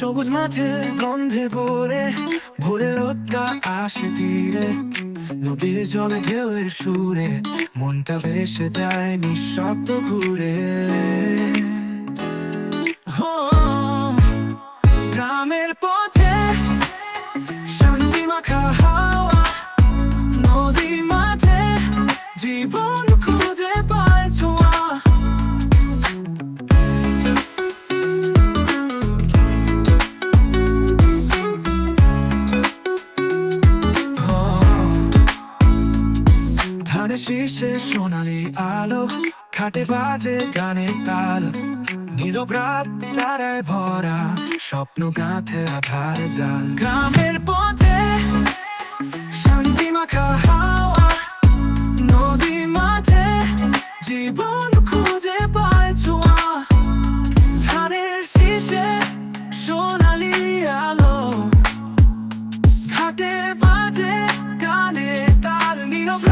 সবুজ মাঠে গন্ধে পরে ভোরে রোদটা আসে তীরে, নদীর জলে ঢেউয়ের সুরে, মনটা ভেসে যায় নিঃশব্দ ঘুরে। গ্রামের পথে শান্তি মাখা হাওয়া ধানে শীর্ষে সোনালি আলো, খাটে বাজে গানের তাল। নীরব তারায় ভরা স্বপ্ন গাঁথে আধার জাল। গ্রামের পথে শান্তি মাখা হাওয়া, নদী মাঠে জীবন খুঁজে পায় ছোঁয়া। ধানের শীষে সোনালি আলো ঘাটে বাজে গানে তাল। নীরব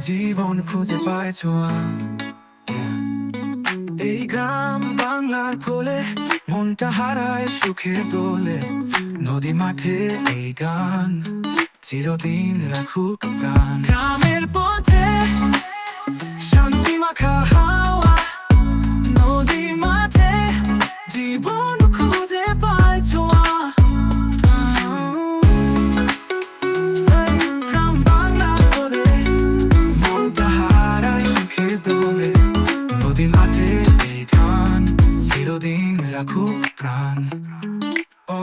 জীবন খুঁজে পায় ছোঁয়া এই গ্রাম বাংলার কোলে, মনটা হারায় সুখে দোলে। নদী মাঠে এই গান, চিরদিন রাখুক প্রাণ। গ্রামের পথে নদী আছে এই গান চিরদিন রাখুক প্রাণ। ও